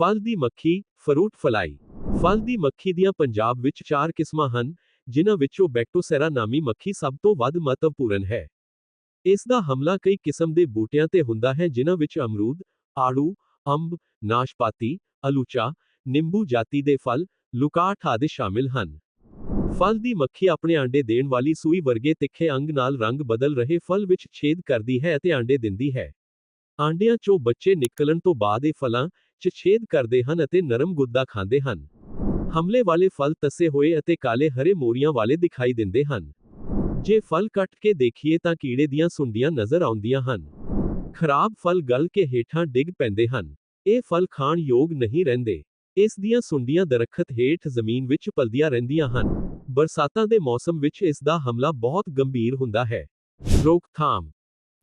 ਫਲ ਦੀ ਮੱਖੀ, fruit fly. ਫਲ ਦੀ ਮੱਖੀ ਦੀਆਂ ਪੰਜਾਬ ਵਿੱਚ ਚਾਰ ਕਿਸਮਾਂ ਹਨ, ਜਿਨ੍ਹਾਂ ਵਿੱਚੋਂ ਬੈਕਟੋਸੈਰਾ ਨਾਮੀ ਮੱਖੀ ਸਭ ਤੋਂ ਵੱਧ ਮਹੱਤਵਪੂਰਨ ਹੈ। ਇਸ ਦਾ ਹਮਲਾ ਕਈ ਕਿਸਮ ਦੇ ਬੂਟਿਆਂ ਤੇ ਹੁੰਦਾ ਹੈ, ਜਿਨ੍ਹਾਂ ਵਿੱਚ ਅਮਰੂਦ, ਆੜੂ, ਅੰਬ, ਨਾਸ਼ਪਾਤੀ, ਅਲੂਚਾ, ਨਿੰਬੂ ਜਾਤੀ ਦੇ ਫਲ ਲੁਕਾਠ ਆਦਿ ਸ਼ਾਮਿਲ ਹਨ। ਫਲ ਦੀ ਮੱਖੀ ਆਪਣੇ ਆਂਡੇ ਦੇਣ ਵਾਲੀ ਸੂਈ ਵਰਗੇ ਤਿੱਖੇ ਅੰਗ ਨਾਲ ਰੰਗ ਬਦਲ ਰਹੇ ਫਲ ਵਿੱਚ ਛੇਦ ਕਰਦੀ ਹੈ ਅਤੇ ਆਂਡੇ ਦਿੰਦੀ ਹੈ। ਆਂਡਿਆਂ ਚੋਂ ਬੱਚੇ ਨਿਕਲਣ ਤੋਂ ਬਾਅਦ ਇਹ ਫਲਾਂ 'ਚ ਛੇਦ ਕਰਦੇ ਹਨ ਅਤੇ ਨਰਮ ਗੁੱਦਾ ਖਾਂਦੇ ਹਨ। ਹਮਲੇ ਵਾਲੇ ਫਲ ਤਸੇ ਹੋਏ ਅਤੇ ਕਾਲੇ ਹਰੇ ਮੋਰੀਆਂ ਵਾਲੇ ਦਿਖਾਈ ਦਿੰਦੇ ਹਨ। ਜੇ ਫਲ ਕੱਟ ਕੇ ਦੇਖੀਏ ਤਾਂ ਕੀੜੇ ਦੀਆਂ ਸੁੰਡੀਆਂ ਨਜ਼ਰ ਆਉਂਦੀਆਂ ਹਨ। ਖਰਾਬ ਫਲ ਗਲ ਕੇ ਹੇਠਾਂ ਡਿੱਗ ਪੈਂਦੇ ਹਨ। ਇਹ ਫਲ ਖਾਣ ਯੋਗ ਨਹੀਂ ਰਹਿੰਦੇ। ਇਸ ਦੀਆਂ ਸੁੰਡੀਆਂ ਦਰਖਤ ਹੇਠ ਜ਼ਮੀਨ ਵਿੱਚ ਪਲਦੀਆਂ ਰਹਿੰਦੀਆਂ ਹਨ। ਬਰਸਾਤਾਂ ਦੇ ਮੌਸਮ ਵਿੱਚ ਇਸ ਦਾ ਹਮਲਾ ਬਹੁਤ ਗੰਭੀਰ ਹੁੰਦਾ ਹੈ। ਰੋਕਥਾਮ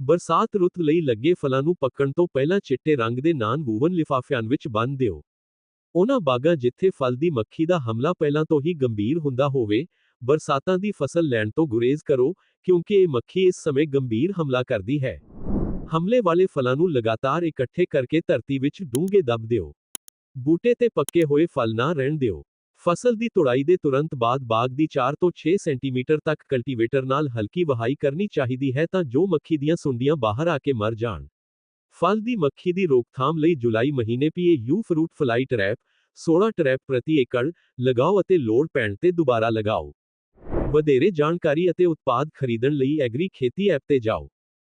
ਬਰਸਾਤ ਰੁੱਤ ਲਈ ਲੱਗੇ ਫਲਾਂ ਨੂੰ ਪੱਕਣ ਤੋਂ ਪਹਿਲਾਂ ਚਿੱਟੇ ਰੰਗ ਦੇ ਨਾਨ ਵੂਵਨ ਲਿਫਾਫਿਆਂ ਵਿੱਚ ਬੰਨ੍ਹ ਦਿਓ। ਉਹਨਾਂ ਬਾਗਾਂ ਜਿੱਥੇ ਫਲ ਦੀ ਮੱਖੀ ਦਾ ਹਮਲਾ ਪਹਿਲਾਂ ਤੋਂ ਹੀ ਗੰਭੀਰ ਹੁੰਦਾ ਹੋਵੇ, ਬਰਸਾਤਾਂ ਦੀ ਫਸਲ ਲੈਣ ਤੋਂ ਗੁਰੇਜ਼ ਕਰੋ, ਕਿਉਂਕਿ ਇਹ ਮੱਖੀ ਇਸ ਸਮੇਂ ਗੰਭੀਰ ਹਮਲਾ ਕਰਦੀ ਹੈ। ਹਮਲੇ ਵਾਲੇ ਫਲਾਂ ਨੂੰ ਲਗਾਤਾਰ ਇਕੱਠੇ ਕਰਕੇ ਧਰਤੀ ਵਿੱਚ ਡੂੰਘੇ ਦੱਬ ਦਿਓ। ਬੂਟੇ ਤੇ ਪੱਕੇ ਹੋਏ ਫਲ ਨਾ ਰਹਿਣ ਦਿਓ। ਫਸਲ ਦੀ ਤੁੜਾਈ ਦੇ ਤੁਰੰਤ ਬਾਅਦ ਬਾਗ ਦੀ 4 ਤੋਂ 6 ਸੈਂਟੀਮੀਟਰ ਤੱਕ ਕਲਟੀਵੇਟਰ ਨਾਲ ਹਲਕੀ ਵਹਾਈ ਕਰਨੀ ਚਾਹੀਦੀ ਹੈ ਤਾਂ ਜੋ ਮੱਖੀ ਦੀਆਂ ਸੁੰਡੀਆਂ ਬਾਹਰ ਆ ਕੇ ਮਰ ਜਾਣ। ਫਲ ਦੀ ਮੱਖੀ ਦੀ ਰੋਕਥਾਮ ਲਈ ਜੁਲਾਈ ਮਹੀਨੇ PAU fruit fly trap 16 trap ਪ੍ਰਤੀ ਏਕੜ, ਲਗਾਓ ਅਤੇ ਲੋੜ ਪੈਣ ਤੇ ਦੁਬਾਰਾ ਲਗਾਓ। ਵਧੇਰੇ ਜਾਣਕਾਰੀ ਅਤੇ ਉਤਪਾਦ ਖਰੀਦਣ ਲਈ ਐਗਰੀ ਖੇਤੀ ਐਪ ਤੇ ਜਾਓ।